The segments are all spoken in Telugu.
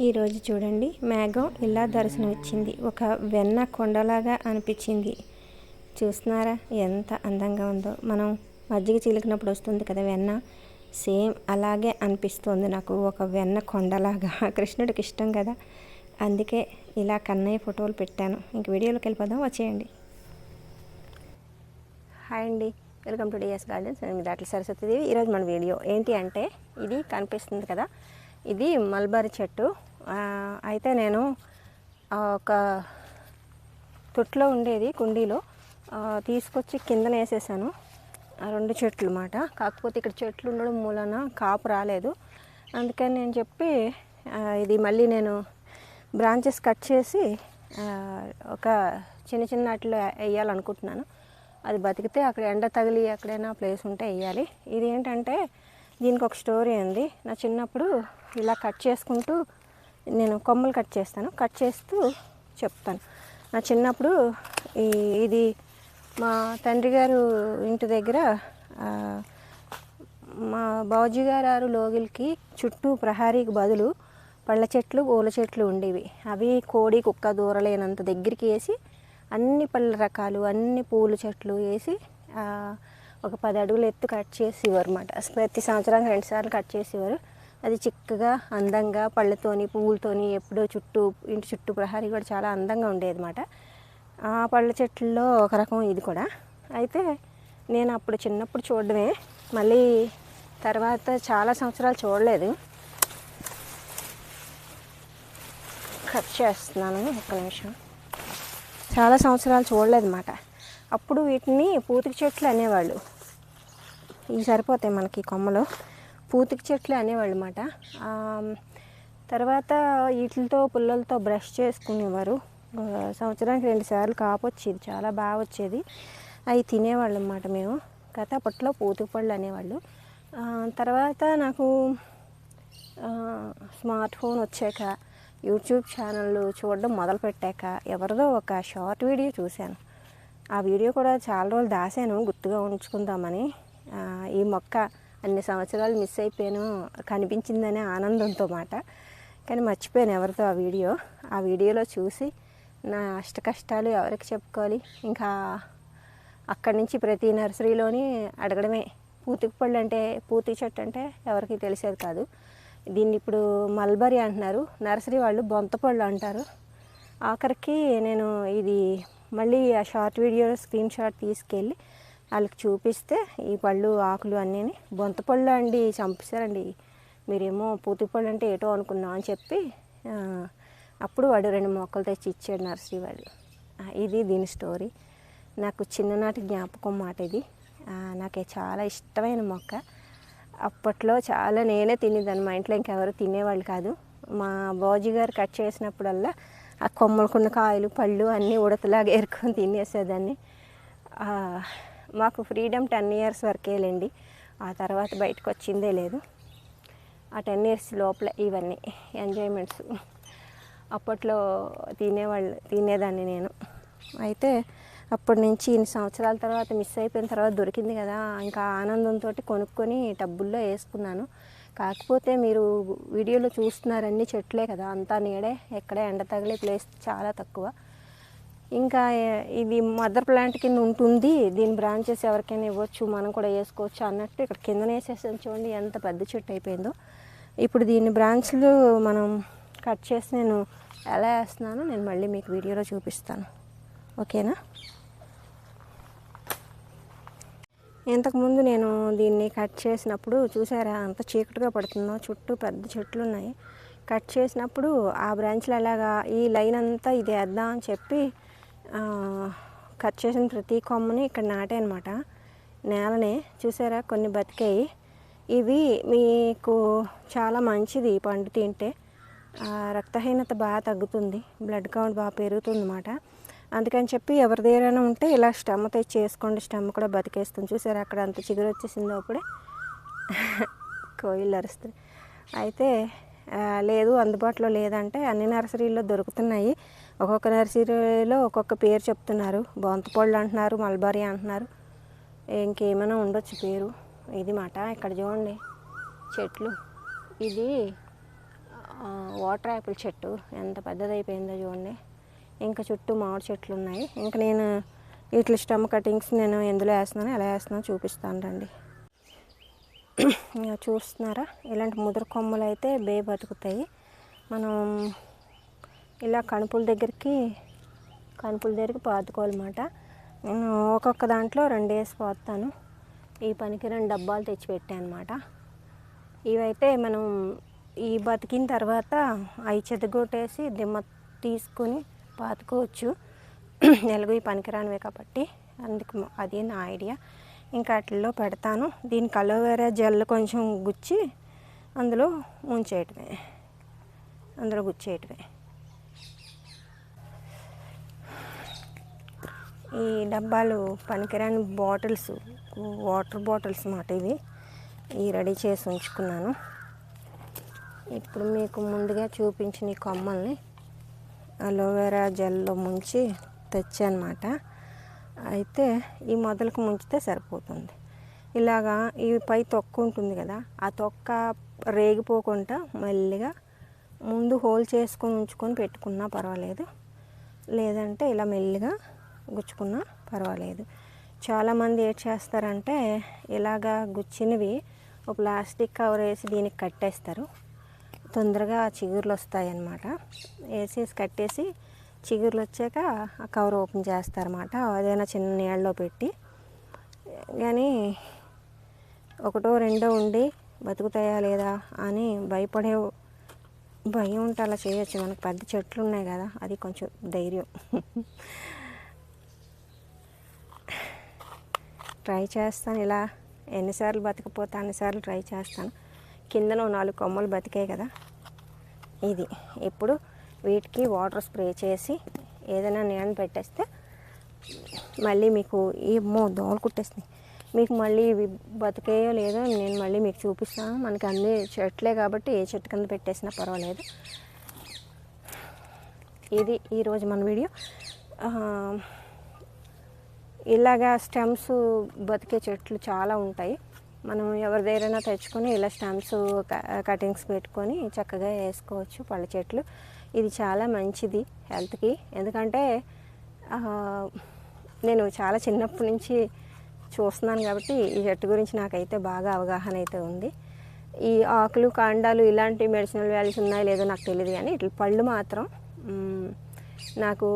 ఈరోజు చూడండి. మేఘం ఇలా దర్శనం ఇచ్చింది ఒక వెన్న కొండలాగా అనిపించింది. చూస్తున్నారా? ఎంత అందంగా ఉందో. మనం మజ్జిగ చిలికినప్పుడు వస్తుంది కదా వెన్న? సేమ్ అలాగే అనిపిస్తుంది నాకు. ఒక వెన్న కొండలాగా. కృష్ణుడికి ఇష్టం కదా. అందుకే ఇలా కన్నయ్య ఫోటోలు పెట్టాను. ఇంక వీడియోలోకి వెళ్ళిపోదాం. వచ్చేయండి. హాయ్ అండి. Welcome to DS gardens. నేను మీ దాట్ల సరస్వతిదేవి. ఈరోజు మన వీడియో ఏంటి అంటే ఇది కనిపిస్తుంది కదా. ఇది మల్బరీ చెట్టు. అయితే నేను ఒక తొట్లో ఉండేది కుండీలో. తీసుకొచ్చి కిందన వేసేసాను. ఆ రెండు చెట్లు మాట కాకపోతే ఇక్కడ చెట్లు ఉండడం మూలన కాపు రాలేదు. అందుకని నేను చెప్పి ఇది మళ్ళీ నేను బ్రాంచెస్ కట్ చేసి ఒక చిన్న చిన్న వాటిలో వేయాలనుకుంటున్నాను. అది బతికితే అక్కడ ఎండ తగిలి ఎక్కడైనా ప్లేస్ ఉంటే వేయాలి. ఇది ఏంటంటే దీనికి ఒక స్టోరీ ఉంది. నా చిన్నప్పుడు ఇలా కట్ చేసుకుంటూ నేను కొమ్మలు కట్ చేస్తాను. కట్ చేస్తూ చెప్తాను. నా చిన్నప్పుడు ఈ ఇది మా తండ్రి గారు ఇంటి దగ్గర మా బావజీ గారు లోగిలికి చుట్టూ ప్రహారీకి బదులు పళ్ళ చెట్లు పూల చెట్లు ఉండేవి. అవి కోడి కుక్క దూరలేనంత దగ్గరికి వేసి అన్ని పళ్ళ రకాలు అన్ని పూల చెట్లు వేసి ఒక పది అడుగులు ఎత్తు కట్ చేసేవారు అన్నమాట. ప్రతి సంవత్సరానికి రెండుసార్లు కట్ చేసేవారు. అది చిక్కగా అందంగా పళ్ళతోని పువ్వులతోని ఎప్పుడో చుట్టూ ఇంటి చుట్టూ ప్రహారీ కూడా చాలా అందంగా ఉండేది అనమాట ఆ పళ్ళ చెట్లలో ఒక రకం ఇది కూడా. అయితే నేను అప్పుడు చిన్నప్పుడు చూడడమే మళ్ళీ తర్వాత చాలా సంవత్సరాలు చూడలేదు. కట్ చేస్తున్నాను ఒక్క నిమిషం. చాలా సంవత్సరాలు చూడలేదు అనమాట అప్పుడు వీటిని పూతిక చెట్లు అనేవాళ్ళు. ఇవి సరిపోతాయి మనకి కొమ్మలు. పూతికి చెట్లు అనేవాళ్ళు అనమాట తర్వాత వీటితో పుల్లలతో బ్రష్ చేసుకునేవారు. సంవత్సరానికి రెండు సార్లు కాపు వచ్చేది చాలా బాగా వచ్చేది. అవి తినేవాళ్ళు అనమాట మేము. గత అప్పట్లో పూతిక పళ్ళు అనేవాళ్ళు. తర్వాత నాకు స్మార్ట్ ఫోన్ వచ్చాక యూట్యూబ్ ఛానళ్ళు చూడడం మొదలుపెట్టాక ఎవరిదో ఒక షార్ట్ వీడియో చూశాను. ఆ వీడియో కూడా చాలా రోజులు దాశాను గుర్తుగా ఉంచుకుందామని. ఈ మొక్క అన్ని సంవత్సరాలు మిస్ అయిపోయాను. కనిపించిందనే ఆనందంతో మాట. కానీ మర్చిపోయాను ఎవరితో ఆ వీడియో. ఆ వీడియోలో చూసి నా అష్ట కష్టాలు ఎవరికి చెప్పుకోవాలి? ఇంకా అక్కడి నుంచి ప్రతి నర్సరీలోని అడగడమే. పూతికి పళ్ళు అంటే పూతి చెట్టు అంటే ఎవరికి తెలిసేది కాదు. దీన్ని ఇప్పుడు మల్బరీ అంటున్నారు. నర్సరీ వాళ్ళు బొంతపళ్ళు అంటారు. ఆఖరికి నేను ఇది మళ్ళీ ఆ షార్ట్ వీడియో స్క్రీన్ షాట్ తీసుకెళ్ళి వాళ్ళకి చూపిస్తే ఈ పళ్ళు ఆకులు అన్నీ బొంతపళ్ళు అండి చంపేశారండి. మీరేమో పూతిపళ్ళు అంటే ఏటో అనుకున్నాం అని చెప్పి అప్పుడు వాడు రెండు మొక్కలు తెచ్చి ఇచ్చాడు నర్సరీ వాళ్ళు. ఇది దీని స్టోరీ. నాకు చిన్ననాటి జ్ఞాపకం మాట ఇది. నాకు చాలా ఇష్టమైన మొక్క. అప్పట్లో చాలా నేనే తినేదాన్ని. మా ఇంట్లో ఇంకెవరు తినేవాళ్ళు కాదు. మా బాజీ గారు కట్ చేసినప్పుడల్లా ఆ కొమ్మలకున్న కాయలు పళ్ళు అన్నీ ఉడతలాగా ఏరుకొని తినేసేదాన్ని. మాకు ఫ్రీడమ్ టెన్ ఇయర్స్ వరకేలేండి. ఆ తర్వాత బయటకు వచ్చిందే లేదు. ఆ టెన్ ఇయర్స్ లోపల ఇవన్నీ ఎంజాయ్మెంట్స్ అప్పట్లో తినేవాళ్ళు తినేదాన్ని నేను. అయితే అప్పటి నుంచి ఇన్ని సంవత్సరాల తర్వాత మిస్ అయిపోయిన తర్వాత దొరికింది కదా ఇంకా ఆనందంతో కొనుక్కొని టబ్బుల్లో వేసుకున్నాను. కాకపోతే మీరు వీడియోలో చూస్తున్నారన్నీ చెట్లే కదా అంతా నీడే ఎక్కడ ఎండ తగిలే ప్లేస్ చాలా తక్కువ. ఇంకా ఇది మదర్ ప్లాంట్ కింద ఉంటుంది. దీని బ్రాంచెస్ ఎవరికైనా ఇవ్వచ్చు మనం కూడా వేసుకోవచ్చు అన్నట్టు ఇక్కడ కిందనే వేసేసాను చూడండి ఎంత పెద్ద చెట్టు అయిపోయిందో. ఇప్పుడు దీని బ్రాంచ్లు మనం కట్ చేసి నేను ఎలా వేస్తున్నానో నేను మళ్ళీ మీకు వీడియోలో చూపిస్తాను. ఓకేనా? ఇంతకుముందు నేను దీన్ని కట్ చేసినప్పుడు చూసారా అంత చీకటిగా పడుతుందో చుట్టూ పెద్ద చెట్లు ఉన్నాయి. కట్ చేసినప్పుడు ఆ బ్రాంచ్లు అలాగా ఈ లైన్ అంతా ఇది వేద్దాం అని చెప్పి కట్ చేసిన ప్రతి కొమ్మని ఇక్కడ నాటే అనమాట నేలనే చూసారా? కొన్ని బతికాయి. ఇవి మీకు చాలా మంచిది పండు తింటే. రక్తహీనత బాగా తగ్గుతుంది. బ్లడ్ కౌంట్ బాగా పెరుగుతుందన్నమాట. అందుకని చెప్పి ఎవరి దగ్గరైనా ఉంటే ఇలా స్టెమ్ తెచ్చి చేసుకోండి స్టెమ్ కూడా బతికేస్తుంది. చూసారా? అక్కడ అంత చిగురు వచ్చేసిందో అప్పుడే. కోయిలు అరుస్తుంది. అయితే లేదు అందుబాటులో లేదంటే అన్ని నర్సరీల్లో దొరుకుతున్నాయి. ఒక్కొక్క నర్సరీలో ఒక్కొక్క పేరు చెప్తున్నారు. బొంతపళ్ళు అంటున్నారు మల్బరీ అంటున్నారు. ఇంకేమైనా ఉండొచ్చు పేరు. ఇది మాట ఇక్కడ చూడండి. చెట్లు. ఇది వాటర్ యాపిల్ చెట్టు. ఎంత పెద్దదైపోయిందో చూడండి. ఇంకా చుట్టూ మామిడి చెట్లు ఉన్నాయి. ఇంకా నేను వీటి స్టమ్ కటింగ్స్ నేను ఎందులో వేస్తున్నాను ఎలా వేస్తున్నాను చూపిస్తాను రండి. ఇక చూస్తున్నారా? ఇలాంటి ముదురు కొమ్మలు అయితే బే బతుకుతాయి. మనం ఇలా కణుపుల దగ్గరికి కణుపుల దగ్గరికి పాతుకోవాలన్నమాట. నేను ఒక్కొక్క దాంట్లో రెండు వేసి పోతాను ఈ పనికి రెండు డబ్బాలు తెచ్చి పెట్టాను అనమాట ఇవైతే మనం ఈ బతికిన తర్వాత అవి చెదగొట్టేసి దిమ్మ తీసుకొని పాతుకోవచ్చు. ఎలాగో ఈ పనికిరానివే కాబట్టి. అందుకు అది నా ఐడియా. ఇంకా వాటిల్లో పెడతాను. దీనికి అలోవెరా జెల్ కొంచెం గుచ్చి అందులో ముంచేయటమే అందులో గుచ్చేయటమే. ఈ డబ్బాలు పనికిరాని బాటిల్స్ వాటర్ బాటిల్స్ మాట ఇవి. ఈ రెడీ చేసి ఉంచుకున్నాను. ఇప్పుడు మీకు ముందుగా చూపించిన ఈ కొమ్మల్ని అలోవెరా జెల్లో ముంచి తెచ్చానమాట. అయితే ఈ మొదలకు ముంచితే సరిపోతుంది. ఇలాగా ఈ పై తొక్క ఉంటుంది కదా ఆ తొక్క రేగిపోకుండా మెల్లిగా ముందు హోల్ చేసుకొని ఉంచుకొని పెట్టుకున్నా పర్వాలేదు. లేదంటే ఇలా మెల్లిగా గుచ్చుకున్నా పర్వాలేదు. చాలామంది ఏం చేస్తారంటే ఇలాగా గుచ్చినవి ఒక ప్లాస్టిక్ కవర్ వేసి దీనికి కట్టేస్తారు. తొందరగా చిగుర్లు వస్తాయి అన్నమాట వేసేసి కట్టేసి చిగుర్లు వచ్చాక ఆ కవర్ ఓపెన్ చేస్తారన్నమాట. అదైనా చిన్న నీళ్ళలో పెట్టి. కానీ ఒకటో రెండో ఉండి బతుకుతాయా లేదా అని భయపడే భయం ఉంటే అలా చేయొచ్చు. మనకు పెద్ద చెట్లు ఉన్నాయి కదా అది కొంచెం ధైర్యం. ట్రై చేస్తాను ఇలా ఎన్నిసార్లు బతికిపోతే అన్నిసార్లు ట్రై చేస్తాను. కిందన నాలుగు కొమ్మలు బతికాయి కదా. ఇది ఇప్పుడు వీటికి వాటర్ స్ప్రే చేసి ఏదైనా నీళ్ళని పెట్టేస్తే మళ్ళీ మీకు ఈ మో దోమలు కుట్టేస్తున్నాయి మీకు మళ్ళీ ఇవి బతికేయో లేదో నేను మళ్ళీ మీకు చూపిస్తాను. మనకి అన్ని చెట్లే కాబట్టి ఏ చెట్టు కింద పెట్టేసినా పర్వాలేదు. ఇది ఈరోజు మన వీడియో. ఇలాగా స్టెమ్స్ బతికే చెట్లు చాలా ఉంటాయి. మనం ఎవరి దగ్గరైనా తెచ్చుకొని ఇలా స్టెమ్స్ కటింగ్స్ పెట్టుకొని చక్కగా వేసుకోవచ్చు పళ్ళ చెట్లు. ఇది చాలా మంచిది హెల్త్కి. ఎందుకంటే నేను చాలా చిన్నప్పటి నుంచి చూస్తున్నాను కాబట్టి ఈ చెట్టు గురించి నాకైతే బాగా అవగాహన అయితే ఉంది. ఈ ఆకులు కాండాలు ఇలాంటి మెడిసినల్ వాల్యూస్ ఉన్నాయో లేదో నాకు తెలియదు కానీ ఇట్లా పళ్ళు మాత్రం నాకు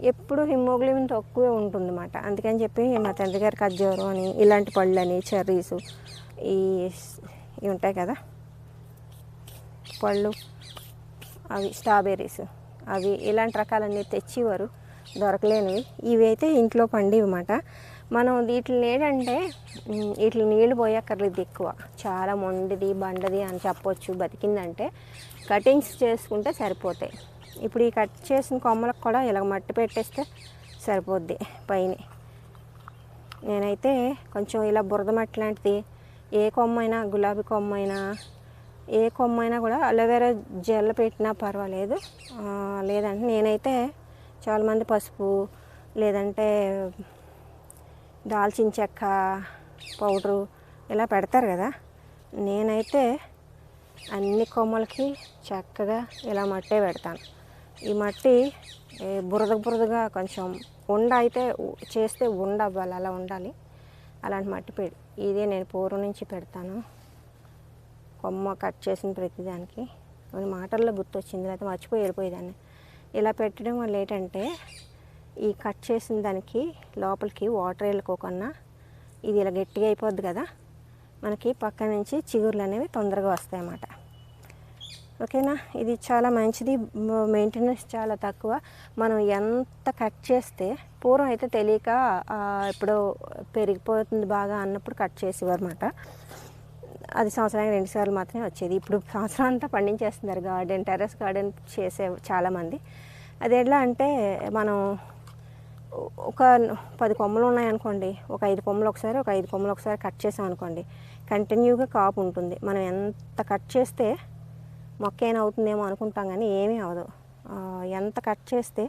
ఎప్పుడు హిమోగ్లోబిన్ తక్కువే ఉంటుందన్నమాట. అందుకని చెప్పి మా తండ్రి గారి ఖర్జూరం అని ఇలాంటి పళ్ళు అని చెర్రీస్ ఈ ఇవి ఉంటాయి కదా? పళ్ళు అవి స్ట్రాబెర్రీస్ అవి ఇలాంటి రకాలన్నీ తెచ్చివారు దొరకలేనివి. ఇవి అయితే ఇంట్లో పండివన్నమాట. మనం వీటిని ఏంటంటే వీటిని నీళ్ళు పోయక్కర్లేదు ఎక్కువ. చాలా మొండిది బండది అని చెప్పొచ్చు బతికిందంటే కటింగ్స్ చేసుకుంటే సరిపోతాయి. ఇప్పుడు ఈ కట్ చేసిన కొమ్మలకు కూడా ఇలా మట్టి పెట్టేస్తే సరిపోద్ది పైన. నేనైతే కొంచెం ఇలా బురద మట్టి లాంటిది ఏ కొమ్మ అయినా గులాబీ కొమ్మైనా ఏ కొమ్మ అయినా కూడా అలోవెరా జెల్ పెట్టినా పర్వాలేదు. లేదంటే నేనైతే చాలామంది పసుపు లేదంటే దాల్చిన చెక్క పౌడరు ఇలా పెడతారు కదా. నేనైతే అన్ని కొమ్మలకి చక్కగా ఇలా మట్టే పెడతాను. ఈ మట్టి బురద బురదగా కొంచెం ఉండ అయితే చేస్తే ఉండ అవ్వాలి అలా ఉండాలి. అలాంటి మట్టి పె ఇదే నేను పూర్వం నుంచి పెడతాను. కొమ్మ కట్ చేసిన ప్రతిదానికి కొన్ని మాటల్లో గుర్తొచ్చింది లేకపోతే మర్చిపోయి వెళ్ళిపోయేదాన్ని. ఇలా పెట్టడం వల్ల ఏంటంటే ఈ కట్ చేసిన దానికి లోపలికి వాటర్ వెళ్ళుకోకుండా ఇది ఇలా గట్టిగా అయిపోద్ది కదా మనకి పక్క నుంచి చిగుర్లు అనేవి తొందరగా వస్తాయన్నమాట. ఓకేనా? ఇది చాలా మంచిది. మెయింటెనెన్స్ చాలా తక్కువ. మనం ఎంత కట్ చేస్తే పూర్వం అయితే తెలియక ఇప్పుడు ఎప్పుడో పెరిగిపోతుంది బాగా అన్నప్పుడు కట్ చేసేవారు అనమాట అది సంవత్సరానికి రెండుసార్లు మాత్రమే వచ్చేది. ఇప్పుడు సంవత్సరం అంతా పండించేస్తున్నారు. గార్డెన్ టెర్రస్ గార్డెన్ చేసే చాలామంది అది ఎట్లా అంటే మనం ఒక పది కొమ్మలు ఉన్నాయనుకోండి ఒక ఐదు కొమ్మలు ఒకసారి ఒక ఐదు కొమ్మలు ఒకసారి కట్ చేసాం అనుకోండి కంటిన్యూగా కాపు ఉంటుంది. మనం ఎంత కట్ చేస్తే మొక్క ఏమైనా అవుతుందేమో అనుకుంటాం కానీ ఏమీ అవదు ఎంత కట్ చేస్తే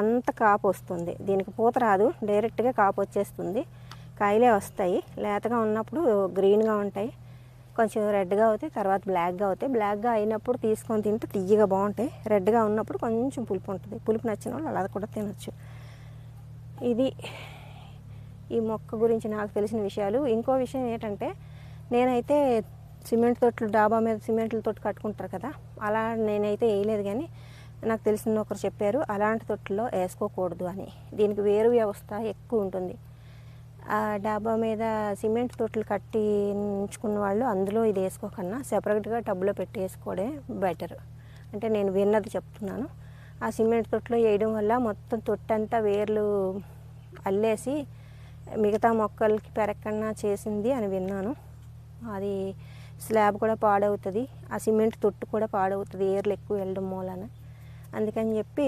అంత కాపు వస్తుంది. దీనికి పూత రాదు డైరెక్ట్గా కాపు వచ్చేస్తుంది. కాయలే వస్తాయి. లేతగా ఉన్నప్పుడు గ్రీన్గా ఉంటాయి. కొంచెం రెడ్గా అవుతాయి తర్వాత బ్లాక్గా అవుతాయి. బ్లాక్గా అయినప్పుడు తీసుకొని తింటే తియ్యగా బాగుంటాయి. రెడ్గా ఉన్నప్పుడు కొంచెం పులుపు ఉంటుంది. పులుపు నచ్చిన వాళ్ళు అలా కూడా తినొచ్చు. ఇది ఈ మొక్క గురించి నాకు తెలిసిన విషయాలు. ఇంకో విషయం ఏంటంటే నేనైతే సిమెంట్ తొట్లు డాబా మీద సిమెంట్ల తొట్టు కట్టుకుంటారు కదా అలా నేనైతే వేయలేదు కానీ నాకు తెలిసిన ఒకరు చెప్పారు అలాంటి తొట్టులో వేసుకోకూడదు అని. దీనికి వేరు వ్యవస్థ ఎక్కువ ఉంటుంది. ఆ డాబా మీద సిమెంట్ తొట్లు కట్టి ఉంచుకున్న వాళ్ళు అందులో ఇది వేసుకోకన్నా సెపరేట్గా టబ్లో పెట్టి వేసుకోవడే బెటర్. అంటే నేను విన్నది చెప్తున్నాను. ఆ సిమెంట్ తొట్లో వేయడం వల్ల మొత్తం తొట్టంతా వేర్లు అల్లేసి మిగతా మొక్కలకి పెరగకుండా చేసింది అని విన్నాను. అది స్లాబ్ కూడా పాడవుతుంది. ఆ సిమెంట్ తొట్టు కూడా పాడవుతుంది. ఏర్లు ఎక్కువ వెళ్ళడం మూలన. అందుకని చెప్పి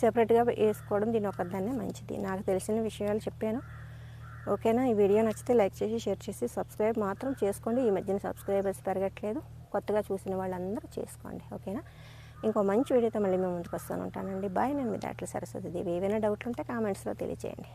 సెపరేట్గా వేసుకోవడం దీని ఒకదాన్నే మంచిది. నాకు తెలిసిన విషయాలు చెప్పాను. ఓకేనా? ఈ వీడియో నచ్చితే లైక్ చేసి షేర్ చేసి సబ్స్క్రైబ్ మాత్రం చేసుకోండి. ఈ మధ్యన సబ్స్క్రైబర్స్ పెరగట్లేదు. కొత్తగా చూసిన వాళ్ళందరూ చేసుకోండి. ఓకేనా? ఇంకో మంచి వీడియోతో మళ్ళీ మేము ముందుకు వస్తాను. ఉంటానండి. బాయ్ నేను మీ దాంట్లో సరస్వతి దేవి. ఏవైనా డౌట్లు ఉంటే కామెంట్స్లో తెలియచేయండి.